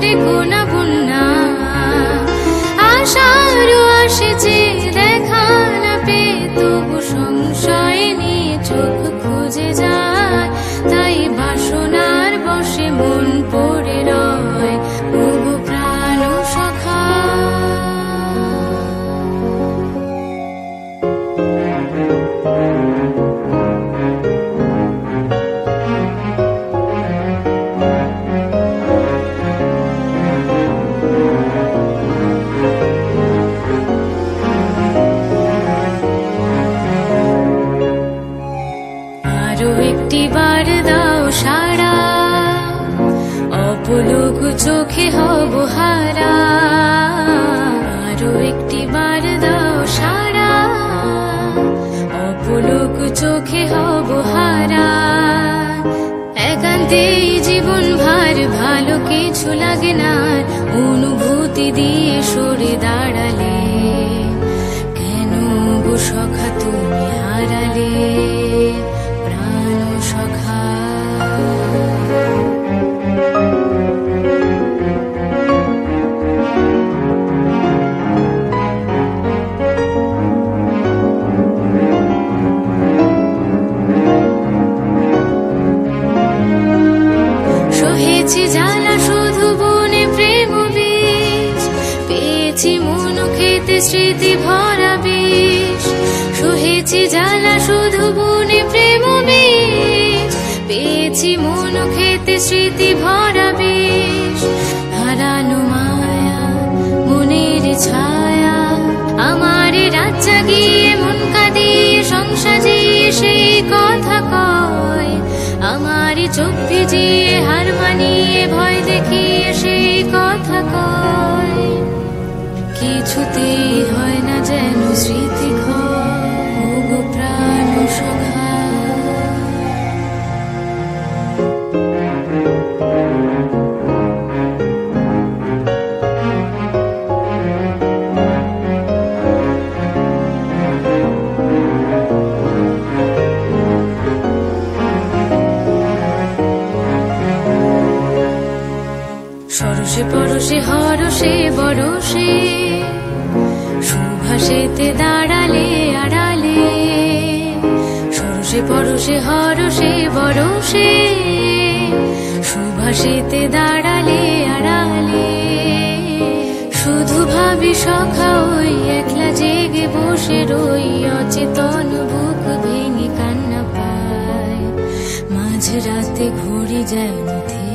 ডেকো না বন্যা আশারও আসে যে চোখে হব হারা। আরও একটি বার দাও সারা। অপলোক চোখে হব হারা। একান্তেই জীবন ভার, ভালো কিছু লাগে না। অনুভূতি দিয়ে মন স্মৃতি ভরা বিষ সহেছি জ্বালা শুধু বনে প্রেম বীজ পেয়েছি মন খেতে স্মৃতি ভরা বিষ হারানো মায়া, মনের ছায়া। আমার রাত জাগিয়ে মন কাঁদিয়ে সংসাজিয়ে সেই কথা কয়। আমার চোখ ভিজিয়ে হার মানিয়ে ভয় দেখিয়ে সেই কথা কয়। কিছুতেই হয় না যেন স্মৃতি সরসে পরশে হরসে বরসে। সুভাষেতে দাঁড়ালে আড়ালে। সরসে পরশে হরসে বরসে। সুভাষেতে দাঁড়ালে আড়ালে। শুধু ভাবি সখা ওই একলা জেগে বসে রই, অচেতন বুক ভেঙে কান্না পায়। মাঝ রাতে ঘুরে যায় নথি